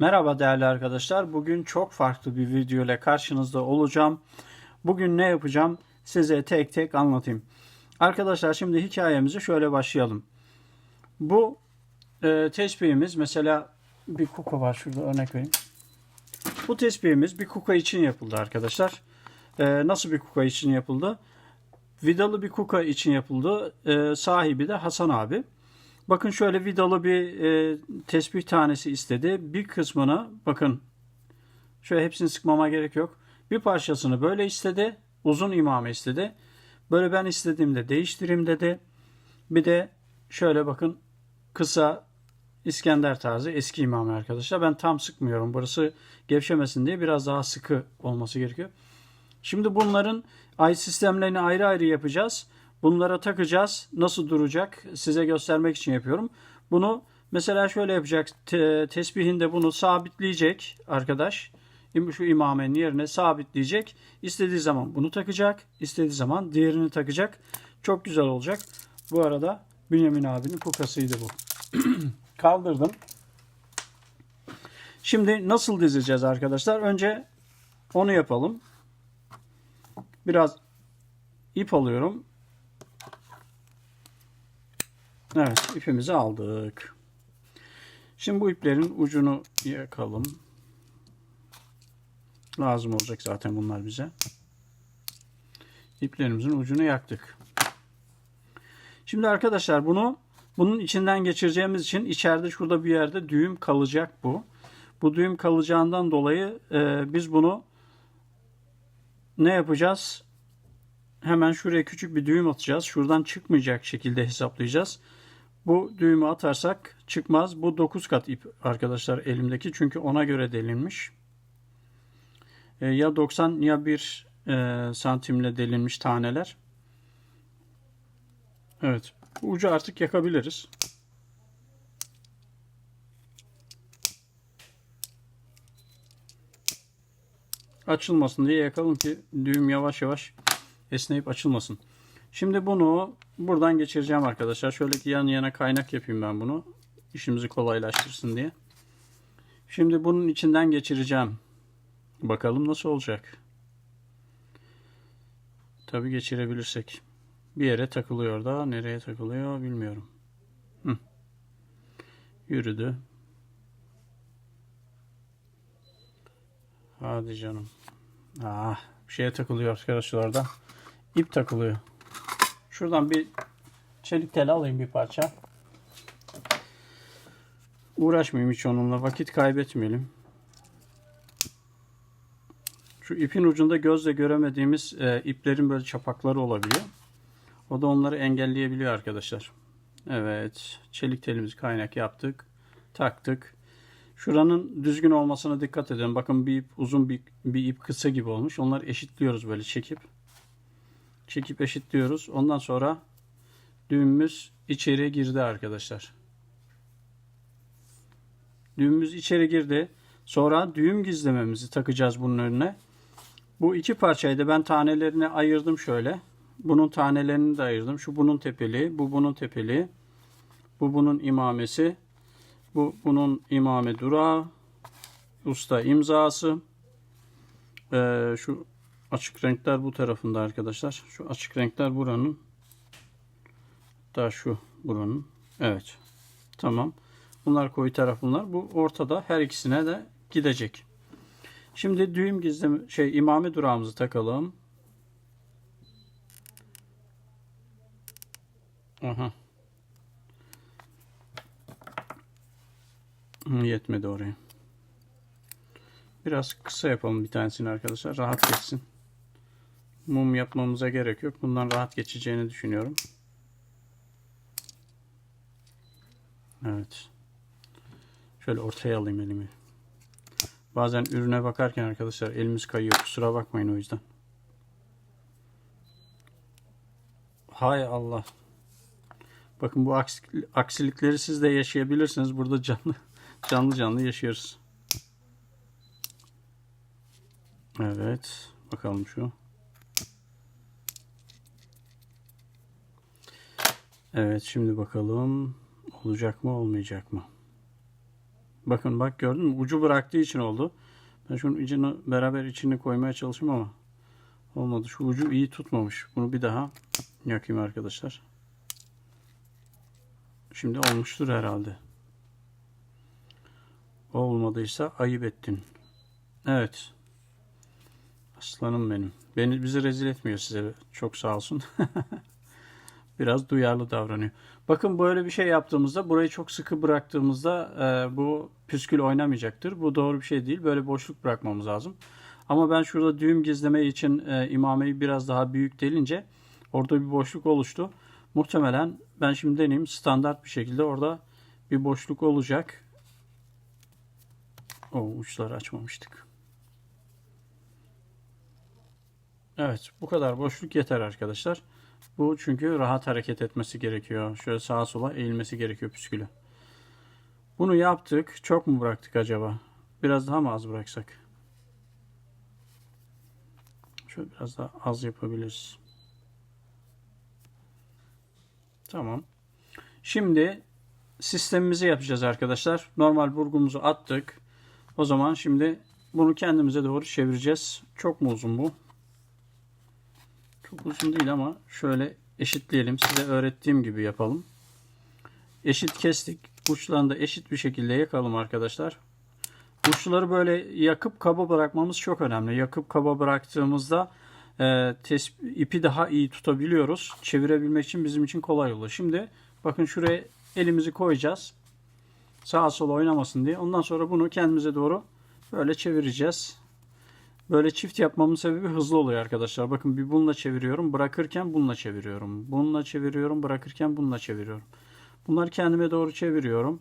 Merhaba değerli arkadaşlar. Bugün çok farklı bir video ile karşınızda olacağım. Bugün ne yapacağım size tek tek anlatayım. Arkadaşlar şimdi hikayemizi şöyle başlayalım. Bu e, tespihimiz mesela bir kuka var şurada örnek vereyim. Bu tespihimiz bir kuka için yapıldı arkadaşlar. E, nasıl bir kuka için yapıldı? Vidalı bir kuka için yapıldı. E, sahibi de Hasan abi. Bakın şöyle vidalı bir e, tesbih tanesi istedi. Bir kısmını bakın şöyle hepsini sıkmama gerek yok. Bir parçasını böyle istedi. Uzun imame istedi. Böyle ben istediğimde değiştireyim dedi. Bir de şöyle bakın kısa İskender tarzı eski imame arkadaşlar. Ben tam sıkmıyorum. Burası gevşemesin diye biraz daha sıkı olması gerekiyor. Şimdi bunların ay sistemlerini ayrı ayrı yapacağız. Bunlara takacağız. Nasıl duracak size göstermek için yapıyorum. Bunu mesela şöyle yapacak. Te, tesbihinde bunu sabitleyecek arkadaş. Şu imamenin yerine sabitleyecek. İstediği zaman bunu takacak. istediği zaman diğerini takacak. Çok güzel olacak. Bu arada Bünyamin abinin kukasıydı bu. Kaldırdım. Şimdi nasıl dizeceğiz arkadaşlar? Önce onu yapalım. Biraz ip alıyorum. Evet ipimizi aldık. Şimdi bu iplerin ucunu yakalım. Lazım olacak zaten bunlar bize. İplerimizin ucunu yaktık. Şimdi arkadaşlar bunu bunun içinden geçireceğimiz için içeride şurada bir yerde düğüm kalacak bu. Bu düğüm kalacağından dolayı e, biz bunu ne yapacağız? Hemen şuraya küçük bir düğüm atacağız. Şuradan çıkmayacak şekilde hesaplayacağız. Bu düğümü atarsak çıkmaz. Bu 9 kat ip arkadaşlar elimdeki. Çünkü ona göre delinmiş. E, ya 90 ya 1 e, santimle delinmiş taneler. Evet. Ucu artık yakabiliriz. Açılmasın diye yakalım ki düğüm yavaş yavaş esneyip açılmasın. Şimdi bunu buradan geçireceğim arkadaşlar. Şöyle ki yan yana kaynak yapayım ben bunu. İşimizi kolaylaştırsın diye. Şimdi bunun içinden geçireceğim. Bakalım nasıl olacak. Tabi geçirebilirsek. Bir yere takılıyor da nereye takılıyor bilmiyorum. Hı. Yürüdü. Hadi canım. Ah, bir şeye takılıyor arkadaşlar orada. İp takılıyor. Şuradan bir çelik tel alayım bir parça. Uğraşmayayım hiç onunla. Vakit kaybetmeyelim. Şu ipin ucunda gözle göremediğimiz e, iplerin böyle çapakları olabiliyor. O da onları engelleyebiliyor arkadaşlar. Evet. Çelik telimizi kaynak yaptık. Taktık. Şuranın düzgün olmasına dikkat edin. Bakın bir ip uzun bir, bir ip kısa gibi olmuş. Onları eşitliyoruz böyle çekip. Çekip eşitliyoruz. Ondan sonra düğümümüz içeri girdi arkadaşlar. Düğümümüz içeri girdi. Sonra düğüm gizlememizi takacağız bunun önüne. Bu iki parçayı da ben tanelerini ayırdım şöyle. Bunun tanelerini de ayırdım. Şu bunun tepeli, bu bunun tepeli. Bu bunun imamesi. Bu bunun imame durağı. Usta imzası. Ee, şu açık renkler bu tarafında arkadaşlar. Şu açık renkler buranın. Da şu buranın. Evet. Tamam. Bunlar koyu taraf bunlar. Bu ortada her ikisine de gidecek. Şimdi düğüm gizleme şey imame durağımızı takalım. Aha. Yetmedi oraya. Biraz kısa yapalım bir tanesini arkadaşlar. Rahat geçsin. Mum yapmamıza gerek yok. Bundan rahat geçeceğini düşünüyorum. Evet. Şöyle ortaya alayım elimi. Bazen ürüne bakarken arkadaşlar elimiz kayıyor. Kusura bakmayın o yüzden. Hay Allah. Bakın bu aksilikleri siz de yaşayabilirsiniz. Burada canlı canlı canlı yaşıyoruz. Evet. Bakalım şu. Evet şimdi bakalım olacak mı olmayacak mı? Bakın bak gördün mü? Ucu bıraktığı için oldu. Ben şunun içini beraber içini koymaya çalıştım ama olmadı. Şu ucu iyi tutmamış. Bunu bir daha yakayım arkadaşlar. Şimdi olmuştur herhalde. Olmadıysa ayıp ettin. Evet. Aslanım benim. Beni bizi rezil etmiyor size. Çok sağ olsun. Biraz duyarlı davranıyor. Bakın böyle bir şey yaptığımızda burayı çok sıkı bıraktığımızda e, bu püskül oynamayacaktır. Bu doğru bir şey değil. Böyle boşluk bırakmamız lazım. Ama ben şurada düğüm gizleme için e, imameyi biraz daha büyük delince orada bir boşluk oluştu. Muhtemelen ben şimdi deneyeyim standart bir şekilde orada bir boşluk olacak. O uçları açmamıştık. Evet bu kadar boşluk yeter arkadaşlar. Bu çünkü rahat hareket etmesi gerekiyor. Şöyle sağa sola eğilmesi gerekiyor püskülü. Bunu yaptık. Çok mu bıraktık acaba? Biraz daha mı az bıraksak? Şöyle biraz daha az yapabiliriz. Tamam. Şimdi sistemimizi yapacağız arkadaşlar. Normal burgumuzu attık. O zaman şimdi bunu kendimize doğru çevireceğiz. Çok mu uzun bu? Çok uzun değil ama şöyle eşitleyelim. Size öğrettiğim gibi yapalım. Eşit kestik. Uçlarını da eşit bir şekilde yakalım arkadaşlar. Uçları böyle yakıp kaba bırakmamız çok önemli. Yakıp kaba bıraktığımızda e, ipi daha iyi tutabiliyoruz. Çevirebilmek için bizim için kolay olur. Şimdi bakın şuraya elimizi koyacağız. Sağa sola oynamasın diye. Ondan sonra bunu kendimize doğru böyle çevireceğiz. Böyle çift yapmamın sebebi hızlı oluyor arkadaşlar. Bakın bir bununla çeviriyorum. Bırakırken bununla çeviriyorum. Bununla çeviriyorum. Bırakırken bununla çeviriyorum. Bunları kendime doğru çeviriyorum.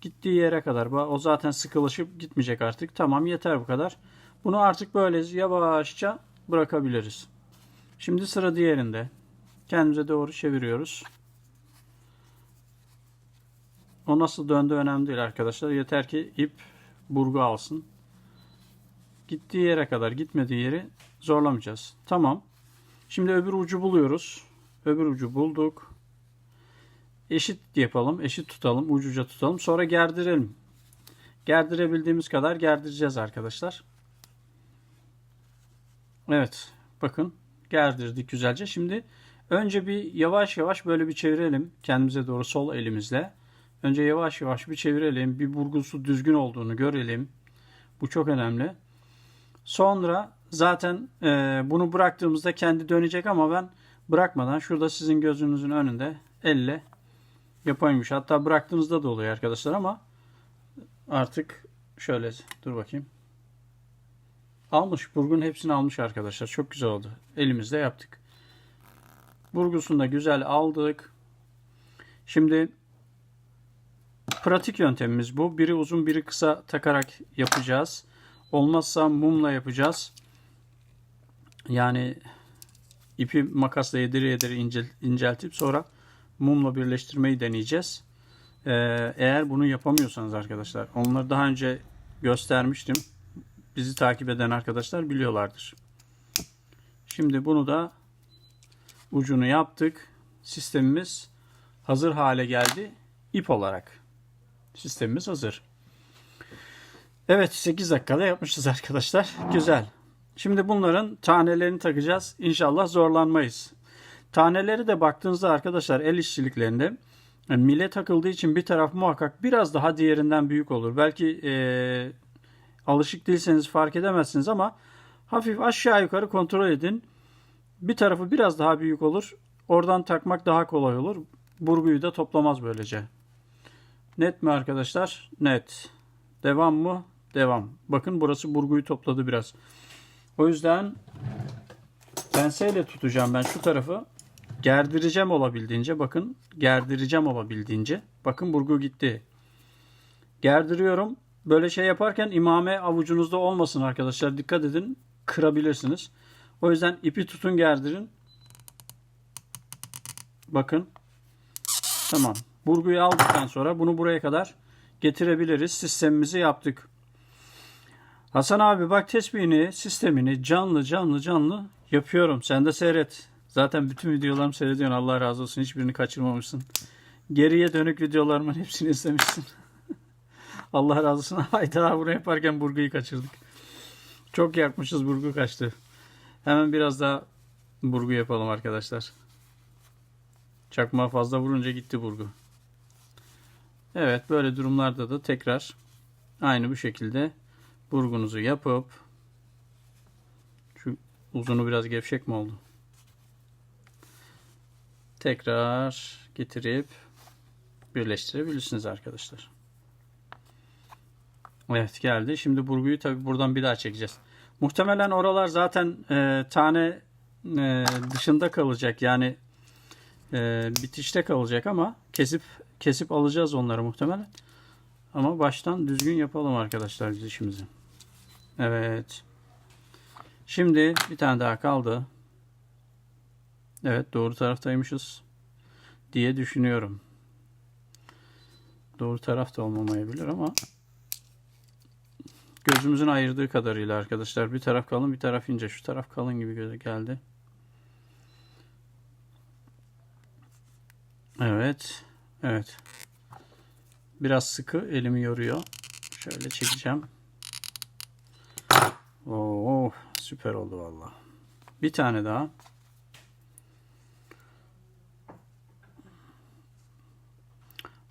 Gittiği yere kadar. O zaten sıkılışıp gitmeyecek artık. Tamam yeter bu kadar. Bunu artık böyle yavaşça bırakabiliriz. Şimdi sıra diğerinde. Kendimize doğru çeviriyoruz. O nasıl döndü önemli değil arkadaşlar. Yeter ki ip burgu alsın. Gittiği yere kadar gitmediği yeri zorlamayacağız. Tamam. Şimdi öbür ucu buluyoruz. Öbür ucu bulduk. Eşit yapalım. Eşit tutalım. Ucuca tutalım. Sonra gerdirelim. Gerdirebildiğimiz kadar gerdireceğiz arkadaşlar. Evet. Bakın. Gerdirdik güzelce. Şimdi önce bir yavaş yavaş böyle bir çevirelim. Kendimize doğru sol elimizle. Önce yavaş yavaş bir çevirelim. Bir burgusu düzgün olduğunu görelim. Bu çok önemli. Sonra zaten e, bunu bıraktığımızda kendi dönecek ama ben bırakmadan şurada sizin gözünüzün önünde elle yapaymış. Hatta bıraktığınızda da oluyor arkadaşlar ama artık şöyle dur bakayım. Almış. Burgun hepsini almış arkadaşlar. Çok güzel oldu. Elimizde yaptık. Burgusunu da güzel aldık. Şimdi pratik yöntemimiz bu. Biri uzun biri kısa takarak yapacağız. Olmazsa mumla yapacağız. Yani ipi makasla yedire yedire incel, inceltip sonra mumla birleştirmeyi deneyeceğiz. Ee, eğer bunu yapamıyorsanız arkadaşlar onları daha önce göstermiştim. Bizi takip eden arkadaşlar biliyorlardır. Şimdi bunu da ucunu yaptık. Sistemimiz hazır hale geldi. İp olarak. Sistemimiz hazır. Evet 8 dakikada yapmışız arkadaşlar. Güzel. Şimdi bunların tanelerini takacağız. İnşallah zorlanmayız. Taneleri de baktığınızda arkadaşlar el işçiliklerinde yani mile takıldığı için bir taraf muhakkak biraz daha diğerinden büyük olur. Belki e, alışık değilseniz fark edemezsiniz ama hafif aşağı yukarı kontrol edin. Bir tarafı biraz daha büyük olur. Oradan takmak daha kolay olur. Burguyu da toplamaz böylece. Net mi arkadaşlar? Net. Devam mı? Devam. Bakın burası burguyu topladı biraz. O yüzden penseyle tutacağım ben şu tarafı. Gerdireceğim olabildiğince. Bakın gerdireceğim olabildiğince. Bakın burgu gitti. Gerdiriyorum. Böyle şey yaparken imame avucunuzda olmasın arkadaşlar. Dikkat edin. Kırabilirsiniz. O yüzden ipi tutun gerdirin. Bakın. Tamam. Burguyu aldıktan sonra bunu buraya kadar getirebiliriz. Sistemimizi yaptık. Hasan abi bak tesbihini, sistemini canlı canlı canlı yapıyorum. Sen de seyret. Zaten bütün videolarımı seyrediyorsun. Allah razı olsun. Hiçbirini kaçırmamışsın. Geriye dönük videolarımın hepsini izlemişsin. Allah razı olsun. Hayda bunu yaparken burguyu kaçırdık. Çok yakmışız burgu kaçtı. Hemen biraz daha burgu yapalım arkadaşlar. Çakmağa fazla vurunca gitti burgu. Evet böyle durumlarda da tekrar aynı bu şekilde burgunuzu yapıp şu uzunu biraz gevşek mi oldu? Tekrar getirip birleştirebilirsiniz arkadaşlar. Evet geldi. Şimdi burguyu tabi buradan bir daha çekeceğiz. Muhtemelen oralar zaten e, tane e, dışında kalacak. Yani e, bitişte kalacak ama kesip kesip alacağız onları muhtemelen. Ama baştan düzgün yapalım arkadaşlar biz işimizi. Evet. Şimdi bir tane daha kaldı. Evet doğru taraftaymışız diye düşünüyorum. Doğru taraf da olmamayabilir ama gözümüzün ayırdığı kadarıyla arkadaşlar bir taraf kalın bir taraf ince şu taraf kalın gibi geldi. Evet. Evet. Biraz sıkı elimi yoruyor. Şöyle çekeceğim. Oo süper oldu valla. Bir tane daha.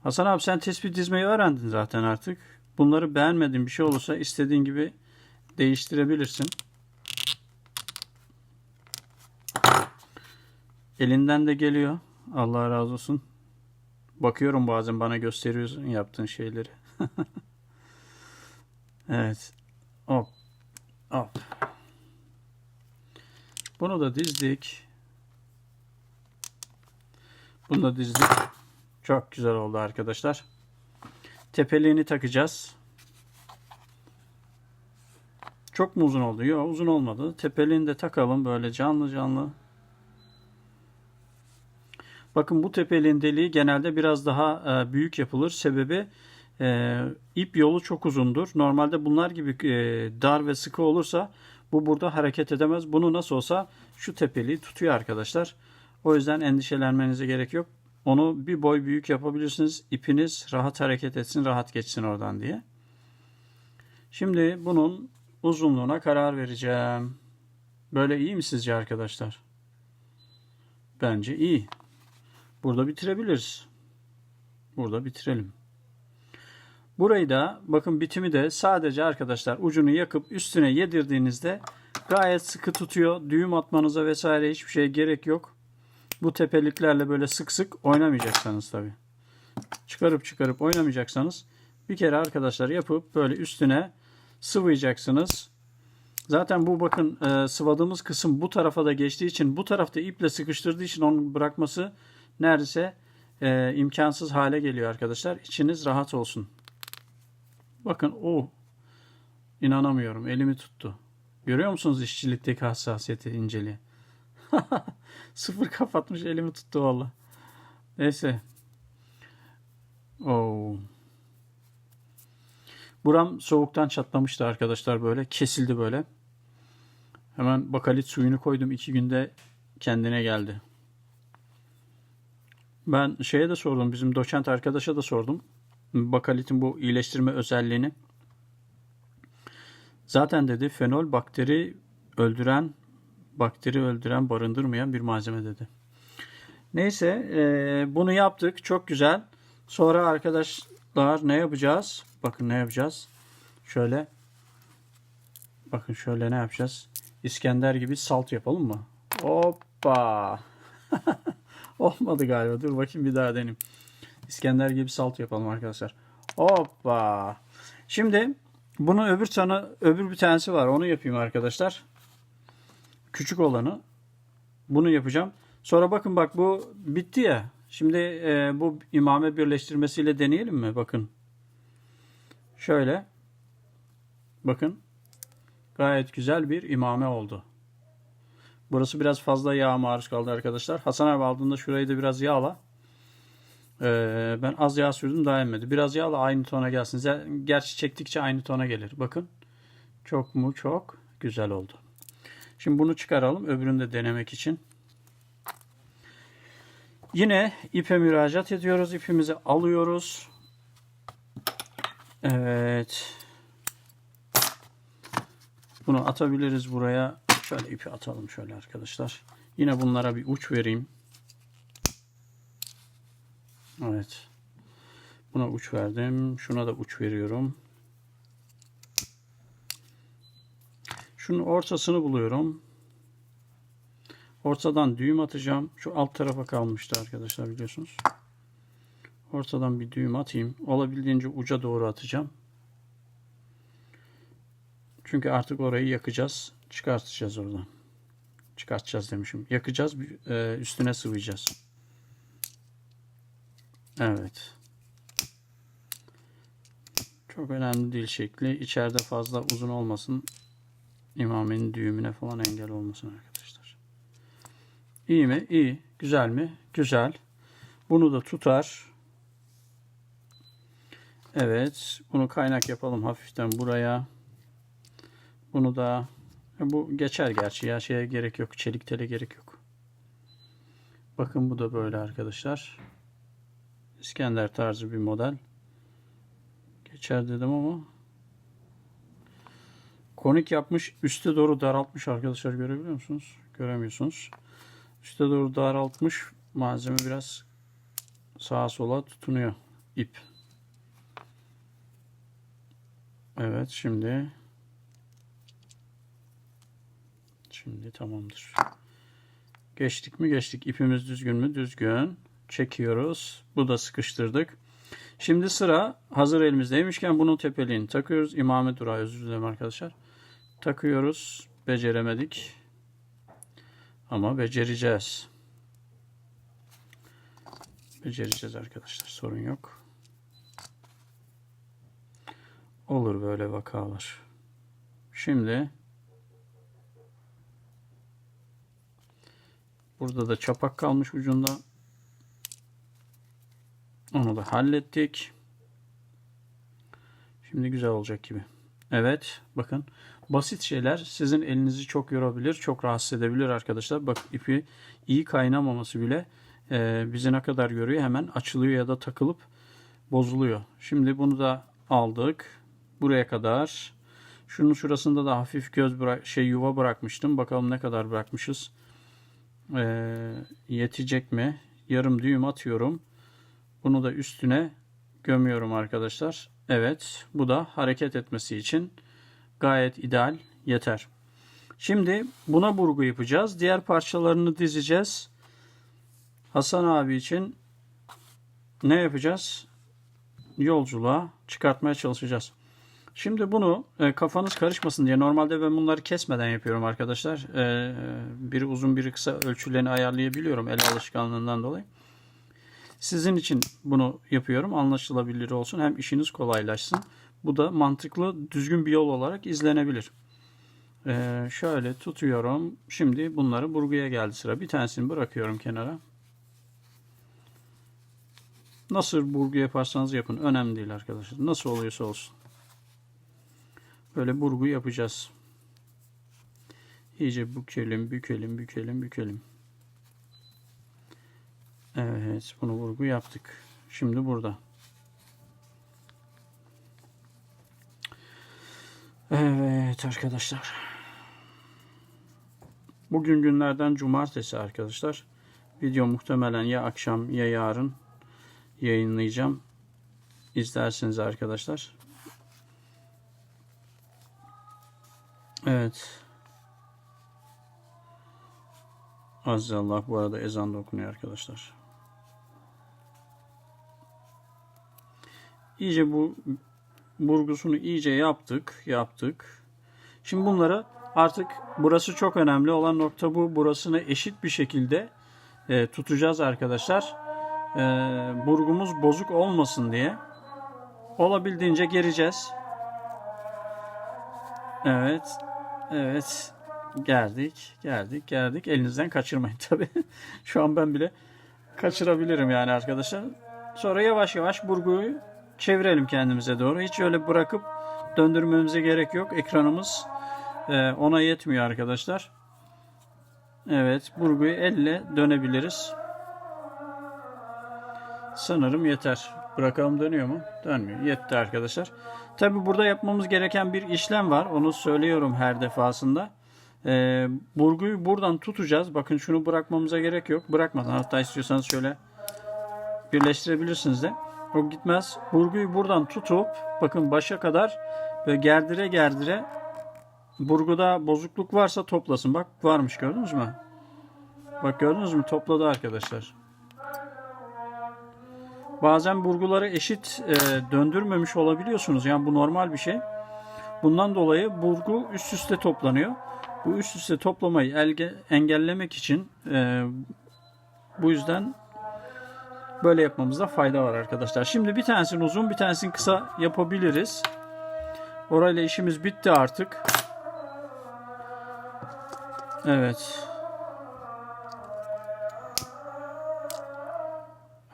Hasan abi sen tespit dizmeyi öğrendin zaten artık. Bunları beğenmediğin bir şey olursa istediğin gibi değiştirebilirsin. Elinden de geliyor. Allah razı olsun. Bakıyorum bazen bana gösteriyorsun yaptığın şeyleri. evet. Hop. Hop. Bunu da dizdik. Bunu da dizdik. Çok güzel oldu arkadaşlar. Tepeliğini takacağız. Çok mu uzun oldu? Yok uzun olmadı. Tepeliğini de takalım böyle canlı canlı. Bakın bu tepeliğin deliği genelde biraz daha e, büyük yapılır. Sebebi e, ip yolu çok uzundur. Normalde bunlar gibi e, dar ve sıkı olursa bu burada hareket edemez. Bunu nasıl olsa şu tepeliği tutuyor arkadaşlar. O yüzden endişelenmenize gerek yok. Onu bir boy büyük yapabilirsiniz. İpiniz rahat hareket etsin, rahat geçsin oradan diye. Şimdi bunun uzunluğuna karar vereceğim. Böyle iyi mi sizce arkadaşlar? Bence iyi. Burada bitirebiliriz. Burada bitirelim. Burayı da bakın bitimi de sadece arkadaşlar ucunu yakıp üstüne yedirdiğinizde gayet sıkı tutuyor. Düğüm atmanıza vesaire hiçbir şeye gerek yok. Bu tepeliklerle böyle sık sık oynamayacaksanız tabi. Çıkarıp çıkarıp oynamayacaksanız bir kere arkadaşlar yapıp böyle üstüne sıvayacaksınız. Zaten bu bakın e, sıvadığımız kısım bu tarafa da geçtiği için bu tarafta iple sıkıştırdığı için onu bırakması neredeyse e, imkansız hale geliyor arkadaşlar. İçiniz rahat olsun. Bakın o inanamıyorum elimi tuttu. Görüyor musunuz işçilikteki hassasiyeti inceliği? Sıfır kapatmış elimi tuttu valla. Neyse. Oo. Buram soğuktan çatlamıştı arkadaşlar böyle. Kesildi böyle. Hemen bakalit suyunu koydum. iki günde kendine geldi. Ben şeye de sordum. Bizim doçent arkadaşa da sordum. Bakalitin bu iyileştirme özelliğini. Zaten dedi fenol bakteri öldüren bakteri öldüren barındırmayan bir malzeme dedi. Neyse e, bunu yaptık. Çok güzel. Sonra arkadaşlar ne yapacağız? Bakın ne yapacağız? Şöyle bakın şöyle ne yapacağız? İskender gibi salt yapalım mı? Hoppa. Olmadı galiba. Dur bakayım bir daha deneyim. İskender gibi salt yapalım arkadaşlar. Hoppa. Şimdi bunun öbür tane öbür bir tanesi var. Onu yapayım arkadaşlar. Küçük olanı. Bunu yapacağım. Sonra bakın bak bu bitti ya. Şimdi e, bu imame birleştirmesiyle deneyelim mi? Bakın. Şöyle. Bakın. Gayet güzel bir imame oldu. Burası biraz fazla yağ maruz kaldı arkadaşlar. Hasan abi aldığında şurayı da biraz yağla. Ee, ben az yağ sürdüm daha emmedi. Biraz yağla aynı tona gelsin. Gerçi çektikçe aynı tona gelir. Bakın. Çok mu çok güzel oldu. Şimdi bunu çıkaralım. Öbürünü de denemek için. Yine ipe müracaat ediyoruz. İpimizi alıyoruz. Evet. Bunu atabiliriz buraya. Şöyle ipi atalım şöyle arkadaşlar. Yine bunlara bir uç vereyim. Evet. Buna uç verdim. Şuna da uç veriyorum. Şunun ortasını buluyorum. Ortadan düğüm atacağım. Şu alt tarafa kalmıştı arkadaşlar biliyorsunuz. Ortadan bir düğüm atayım. Olabildiğince uca doğru atacağım. Çünkü artık orayı yakacağız. Çıkartacağız oradan. Çıkartacağız demişim. Yakacağız. e, Üstüne sıvayacağız. Evet. Çok önemli değil şekli. İçeride fazla uzun olmasın. İmamenin düğümüne falan engel olmasın arkadaşlar. İyi mi? İyi. Güzel mi? Güzel. Bunu da tutar. Evet. Bunu kaynak yapalım hafiften buraya. Bunu da e, bu geçer gerçi ya şeye gerek yok. Çelik tele gerek yok. Bakın bu da böyle arkadaşlar. İskender tarzı bir model. Geçer dedim ama konik yapmış. Üste doğru daraltmış arkadaşlar görebiliyor musunuz? Göremiyorsunuz. Üste doğru daraltmış. Malzeme biraz sağa sola tutunuyor. ip. Evet şimdi şimdi tamamdır. Geçtik mi? Geçtik. İpimiz düzgün mü? Düzgün. Çekiyoruz. Bu da sıkıştırdık. Şimdi sıra hazır elimizdeymişken bunun tepeliğini takıyoruz. İmame durağı özür dilerim arkadaşlar. Takıyoruz. Beceremedik. Ama becereceğiz. Becereceğiz arkadaşlar. Sorun yok. Olur böyle vakalar. Şimdi burada da çapak kalmış ucunda. Onu da hallettik. Şimdi güzel olacak gibi. Evet bakın basit şeyler sizin elinizi çok yorabilir, çok rahatsız edebilir arkadaşlar. Bak ipi iyi kaynamaması bile e, bizi ne kadar yoruyor hemen açılıyor ya da takılıp bozuluyor. Şimdi bunu da aldık buraya kadar. Şunun şurasında da hafif göz bırak şey yuva bırakmıştım. Bakalım ne kadar bırakmışız. Ee, yetecek mi? Yarım düğüm atıyorum. Bunu da üstüne gömüyorum arkadaşlar. Evet, bu da hareket etmesi için gayet ideal, yeter. Şimdi buna burgu yapacağız. Diğer parçalarını dizeceğiz. Hasan abi için ne yapacağız? Yolculuğa çıkartmaya çalışacağız. Şimdi bunu e, kafanız karışmasın diye normalde ben bunları kesmeden yapıyorum arkadaşlar. E, biri uzun biri kısa ölçülerini ayarlayabiliyorum el alışkanlığından dolayı. Sizin için bunu yapıyorum anlaşılabilir olsun hem işiniz kolaylaşsın. Bu da mantıklı düzgün bir yol olarak izlenebilir. E, şöyle tutuyorum. Şimdi bunları burguya geldi sıra. Bir tanesini bırakıyorum kenara. Nasıl burgu yaparsanız yapın. Önemli değil arkadaşlar. Nasıl oluyorsa olsun. Böyle burgu yapacağız. İyice bükelim, bükelim, bükelim, bükelim. Evet, bunu vurgu yaptık. Şimdi burada. Evet arkadaşlar. Bugün günlerden cumartesi arkadaşlar. Video muhtemelen ya akşam ya yarın yayınlayacağım. İzlersiniz arkadaşlar. Evet. Azizallah bu arada ezan da okunuyor arkadaşlar. İyice bu burgusunu iyice yaptık. Yaptık. Şimdi bunları artık burası çok önemli olan nokta bu. Burasını eşit bir şekilde e, tutacağız arkadaşlar. E, burgumuz bozuk olmasın diye. Olabildiğince gereceğiz. Evet. Evet. Geldik. Geldik. Geldik. Elinizden kaçırmayın tabi. Şu an ben bile kaçırabilirim yani arkadaşlar. Sonra yavaş yavaş burguyu çevirelim kendimize doğru. Hiç öyle bırakıp döndürmemize gerek yok. Ekranımız e, ona yetmiyor arkadaşlar. Evet. Burguyu elle dönebiliriz. Sanırım yeter. Bırakalım dönüyor mu? Dönmüyor. Yetti arkadaşlar. Tabi burada yapmamız gereken bir işlem var. Onu söylüyorum her defasında. Ee, burguyu buradan tutacağız. Bakın şunu bırakmamıza gerek yok. Bırakmadan hatta istiyorsanız şöyle birleştirebilirsiniz de. O gitmez. Burguyu buradan tutup bakın başa kadar böyle gerdire gerdire burguda bozukluk varsa toplasın. Bak varmış gördünüz mü? Bak gördünüz mü? Topladı arkadaşlar. Bazen burguları eşit e, döndürmemiş olabiliyorsunuz. Yani bu normal bir şey. Bundan dolayı burgu üst üste toplanıyor. Bu üst üste toplamayı elge, engellemek için e, bu yüzden böyle yapmamızda fayda var arkadaşlar. Şimdi bir tanesini uzun bir tanesini kısa yapabiliriz. Orayla işimiz bitti artık. Evet.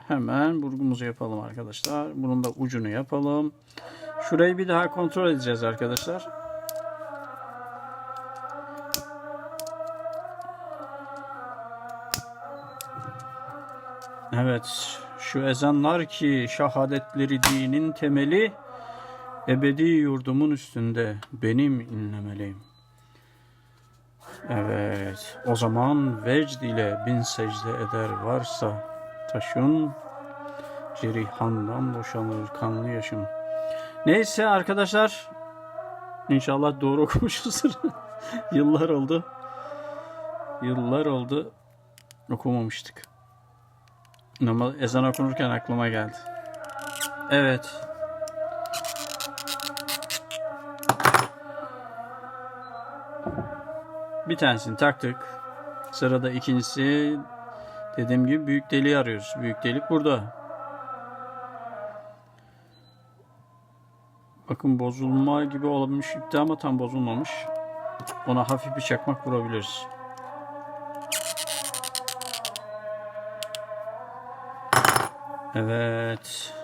Hemen burgumuzu yapalım arkadaşlar. Bunun da ucunu yapalım. Şurayı bir daha kontrol edeceğiz arkadaşlar. Evet. Şu ezanlar ki şahadetleri dinin temeli ebedi yurdumun üstünde benim inlemeliyim. Evet. O zaman vecd ile bin secde eder varsa taşın cerihandan boşanır kanlı yaşım. Neyse arkadaşlar inşallah doğru okumuşuzdur. Yıllar oldu. Yıllar oldu okumamıştık. Ama ezan okunurken aklıma geldi. Evet. Bir tanesini taktık. Sırada ikincisi dediğim gibi büyük deliği arıyoruz. Büyük delik burada. Bakın bozulma gibi olmuş ipti ama tam bozulmamış. Ona hafif bir çakmak vurabiliriz. Evet.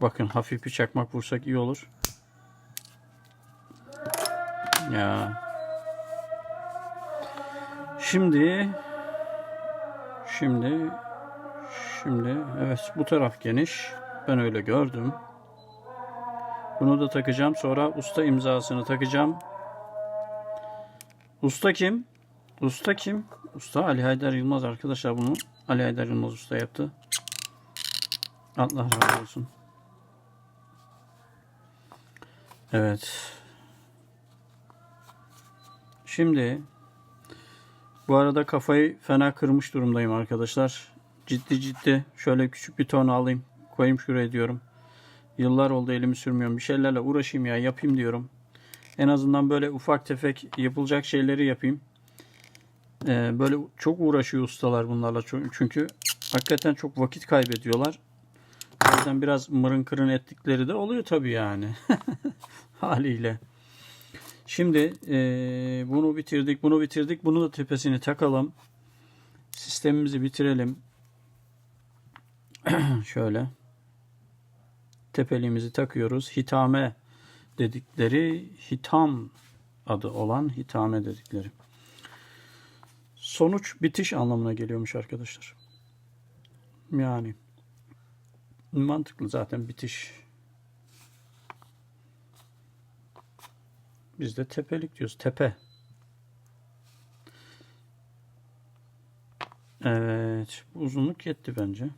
Bakın hafif bir çakmak vursak iyi olur. Ya. Şimdi şimdi şimdi evet bu taraf geniş. Ben öyle gördüm. Bunu da takacağım. Sonra usta imzasını takacağım. Usta kim? Usta kim? Usta Ali Haydar Yılmaz arkadaşlar bunu. Ali Haydar Yılmaz usta yaptı. Allah razı olsun. Evet. Şimdi bu arada kafayı fena kırmış durumdayım arkadaşlar. Ciddi ciddi şöyle küçük bir ton alayım. Koyayım şuraya diyorum. Yıllar oldu elimi sürmüyorum. Bir şeylerle uğraşayım ya yapayım diyorum. En azından böyle ufak tefek yapılacak şeyleri yapayım. Ee, böyle çok uğraşıyor ustalar bunlarla. Çünkü hakikaten çok vakit kaybediyorlar. O biraz mırın kırın ettikleri de oluyor tabii yani. Haliyle. Şimdi e, bunu bitirdik, bunu bitirdik. Bunu da tepesini takalım. Sistemimizi bitirelim. Şöyle. Tepeliğimizi takıyoruz. Hitame dedikleri hitam adı olan hitame dedikleri. Sonuç bitiş anlamına geliyormuş arkadaşlar. Yani mantıklı zaten bitiş. Biz de tepelik diyoruz. Tepe. Evet. Bu uzunluk yetti bence.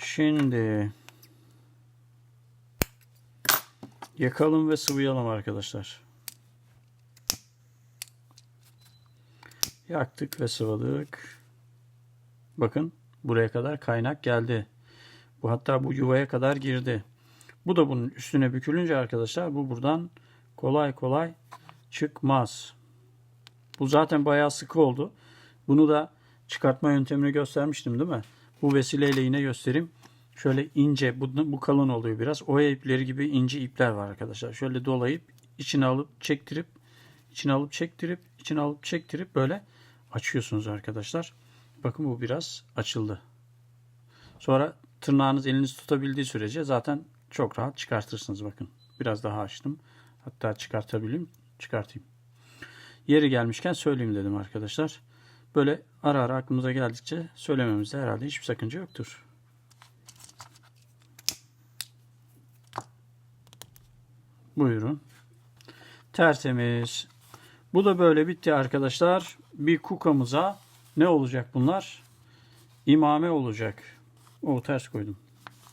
Şimdi yakalım ve sıvayalım arkadaşlar. Yaktık ve sıvadık. Bakın buraya kadar kaynak geldi. Bu hatta bu yuvaya kadar girdi. Bu da bunun üstüne bükülünce arkadaşlar bu buradan kolay kolay çıkmaz. Bu zaten bayağı sıkı oldu. Bunu da çıkartma yöntemini göstermiştim değil mi? Bu vesileyle yine göstereyim. Şöyle ince, bu, bu kalın oluyor biraz. Oya ipleri gibi ince ipler var arkadaşlar. Şöyle dolayıp içine alıp çektirip, içine alıp çektirip, içine alıp çektirip böyle açıyorsunuz arkadaşlar. Bakın bu biraz açıldı. Sonra tırnağınız eliniz tutabildiği sürece zaten çok rahat çıkartırsınız bakın. Biraz daha açtım. Hatta çıkartabilirim. Çıkartayım. Yeri gelmişken söyleyeyim dedim arkadaşlar. Böyle ara ara aklımıza geldikçe söylememizde herhalde hiçbir sakınca yoktur. Buyurun. Tertemiz. Bu da böyle bitti arkadaşlar. Bir kukamıza ne olacak bunlar? İmame olacak. O ters koydum.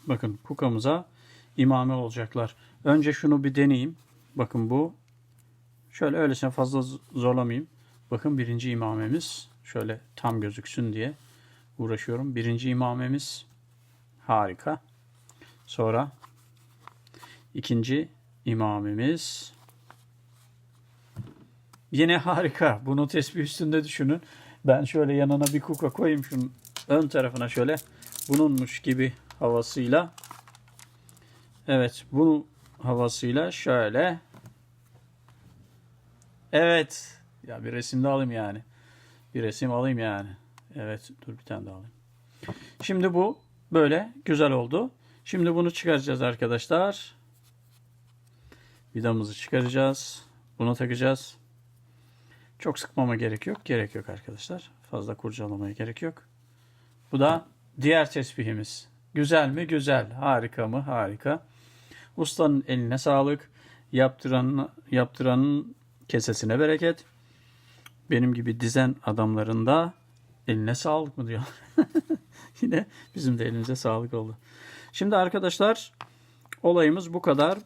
Bakın kukamıza imame olacaklar. Önce şunu bir deneyeyim. Bakın bu. Şöyle öylesine fazla zorlamayayım. Bakın birinci imamemiz. Şöyle tam gözüksün diye uğraşıyorum. Birinci imamemiz. Harika. Sonra ikinci imamemiz. Yine harika. Bunu tesbih üstünde düşünün. Ben şöyle yanına bir kuka koyayım şunun ön tarafına şöyle. Bununmuş gibi havasıyla. Evet, bunu havasıyla şöyle. Evet. Ya bir resim de alayım yani. Bir resim alayım yani. Evet, dur bir tane daha alayım. Şimdi bu böyle güzel oldu. Şimdi bunu çıkaracağız arkadaşlar. Vidamızı çıkaracağız. Bunu takacağız. Çok sıkmama gerek yok. Gerek yok arkadaşlar. Fazla kurcalamaya gerek yok. Bu da diğer tesbihimiz. Güzel mi? Güzel. Harika mı? Harika. Ustanın eline sağlık. Yaptıranın, yaptıranın kesesine bereket. Benim gibi dizen adamların da eline sağlık mı diyor. Yine bizim de elimize sağlık oldu. Şimdi arkadaşlar olayımız bu kadar.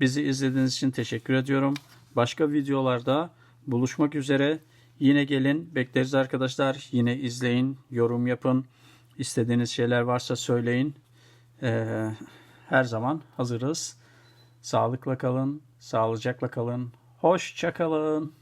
Bizi izlediğiniz için teşekkür ediyorum. Başka videolarda buluşmak üzere. Yine gelin bekleriz arkadaşlar. Yine izleyin, yorum yapın. İstediğiniz şeyler varsa söyleyin. Ee, her zaman hazırız. Sağlıkla kalın, sağlıcakla kalın. Hoşça kalın.